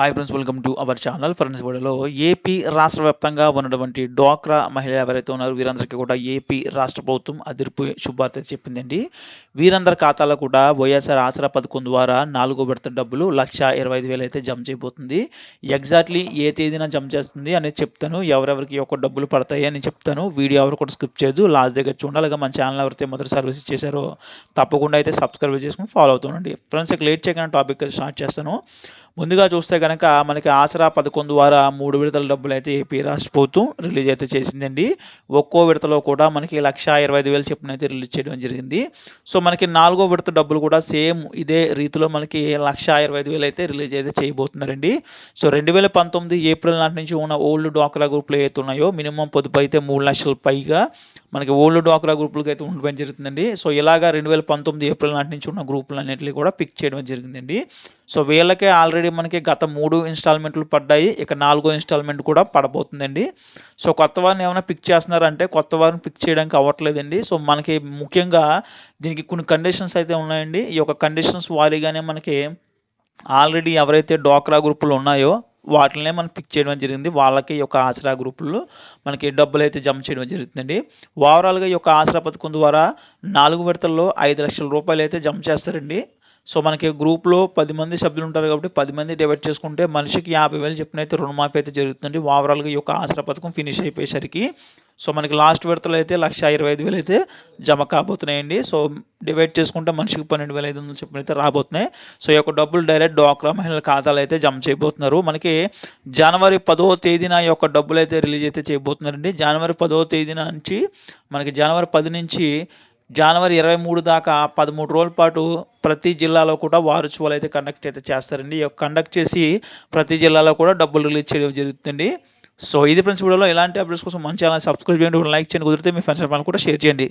Hi friends welcome to our channel friends వీడియోలో AP రాష్ట్ర వ్యాప్తంగా ఉన్నటువంటి డ్వాక్రా మహిళలు ఎవరైతే ఉన్నారో వీరందరికీ కూడా ఏపీ రాష్ట్ర ప్రభుత్వం అదిరిపు శుభార్త చెప్పిందండి. వీరందరి ఖాతాలో కూడా వైఎస్ఆర్ ఆసరా పథకం ద్వారా నాలుగో విడత డబ్బులు లక్ష ఇరవై ఐదు వేలు అయితే జమ చేయబోతుంది. ఎగ్జాక్ట్లీ ఏ తేదీన జమ చేస్తుంది అనేది చెప్తాను. ఎవరెవరికి ఒక్క డబ్బులు పడతాయి అని చెప్తాను. వీడియో ఎవరు కూడా స్కిప్ చేయదు. లాస్ట్ దగ్గర చూడాలి మన ఛానల్ ఎవరైతే మొదటి సర్వీస్ చేశారో తప్పకుండా అయితే సబ్స్క్రైబ్ చేసుకుని ఫాలో అవుతుండండి. ఫ్రెండ్స్ లేట్ చేయకుండా టాపిక్ స్టార్ట్ చేస్తాను. ముందుగా చూస్తే కనుక మనకి ఆసరా పథకం ద్వారా మూడు విడతల డబ్బులు అయితే ఏపీ రాష్ట్ర ప్రభుత్వం రిలీజ్ అయితే చేసిందండి. ఒక్కో విడతలో కూడా మనకి లక్ష ఇరవై ఐదు వేలు చొప్పున అయితే రిలీజ్ చేయడం జరిగింది. సో మనకి నాలుగో విడత డబ్బులు కూడా సేమ్ ఇదే రీతిలో మనకి లక్ష ఇరవై ఐదు వేలు అయితే రిలీజ్ అయితే చేయబోతున్నారండి. సో రెండు వేల పంతొమ్మిది ఏప్రిల్ నాటి నుంచి ఉన్న ఓల్డ్ డ్వాక్రా గ్రూపులు ఏవైతే ఉన్నాయో మినిమం పొదుపు అయితే మూడు లక్షల పైగా మనకి ఓల్డ్ డ్వాక్రా గ్రూపులకి అయితే ఉండడం జరుగుతుందండి. సో ఇలాగా రెండు వేల పంతొమ్మిది ఏప్రిల్ నాటి నుంచి ఉన్న గ్రూపులు అన్నింటినీ కూడా పిక్ చేయడం జరిగిందండి. సో వీళ్ళకే ఆల్రెడీ మనకి గత మూడు ఇన్స్టాల్మెంట్లు పడ్డాయి. ఇక నాలుగో ఇన్స్టాల్మెంట్ కూడా పడబోతుందండి. సో కొత్త వారిని ఏమైనా పిక్ చేస్తున్నారంటే కొత్త వారిని పిక్ చేయడానికి అవ్వట్లేదండి. సో మనకి ముఖ్యంగా దీనికి కొన్ని కండిషన్స్ అయితే ఉన్నాయండి. ఈ యొక్క కండిషన్స్ వారీగానే మనకి ఆల్రెడీ ఎవరైతే డోక్రా గ్రూపులు ఉన్నాయో వాటినే మనం పిక్ చేయడం జరిగింది. వాళ్ళకి ఈ యొక్క ఆసరా గ్రూపుల్లో మనకి డబ్బులు అయితే జమ చేయడం జరుగుతుందండి. ఓవరాల్గా ఈ యొక్క ఆసరా పథకం ద్వారా నాలుగు విడతల్లో ఐదు లక్షల రూపాయలు అయితే జమ చేస్తారండి. సో మనకి గ్రూప్లో పది మంది సభ్యులు ఉంటారు కాబట్టి పది మంది డివైడ్ చేసుకుంటే మనిషికి యాభై వేలు చెప్పిన అయితే రుణమాఫీ అయితే జరుగుతుంది ఓవరాల్గా ఈ యొక్క ఆసరా పథకం ఫినిష్ అయిపోయేసరికి సో మనకి లాస్ట్ విడతలో అయితే లక్ష ఇరవై ఐదు వేలు అయితే జమ కాబోతున్నాయండి. సో డివైడ్ చేసుకుంటే మనిషికి పన్నెండు వేల ఐదు వందలు చెప్పిన అయితే రాబోతున్నాయి. సో ఈ యొక్క డబ్బులు డైరెక్ట్ డ్వాక్రా మహిళల ఖాతాలు అయితే జమ చేయబోతున్నారు. మనకి జనవరి పదో తేదీన ఈ యొక్క డబ్బులు అయితే రిలీజ్ అయితే చేయబోతున్నారండి. జనవరి పదో తేదీన నుంచి మనకి జనవరి పది నుంచి జనవరి ఇరవై మూడు దాకా పదమూడు రోజుల పాటు ప్రతి జిల్లాలో కూడా వారోత్సవాలు అయితే కండక్ట్ అయితే చేస్తారండి. కండక్ట్ చేసి ప్రతి జిల్లాలో కూడా డబ్బులు రిలీజ్ చేయడం జరుగుతుంది సో ఇది ఫ్రెండ్స్ వీడియోలో ఇలాంటి అప్డేట్స్ కోసం మన ఛానల్ సబ్స్క్రైబ్ చేయండి. లైక్ చేయండి. కుదిరితే మీ ఫ్రెండ్స్ కూడా షేర్ చేయండి.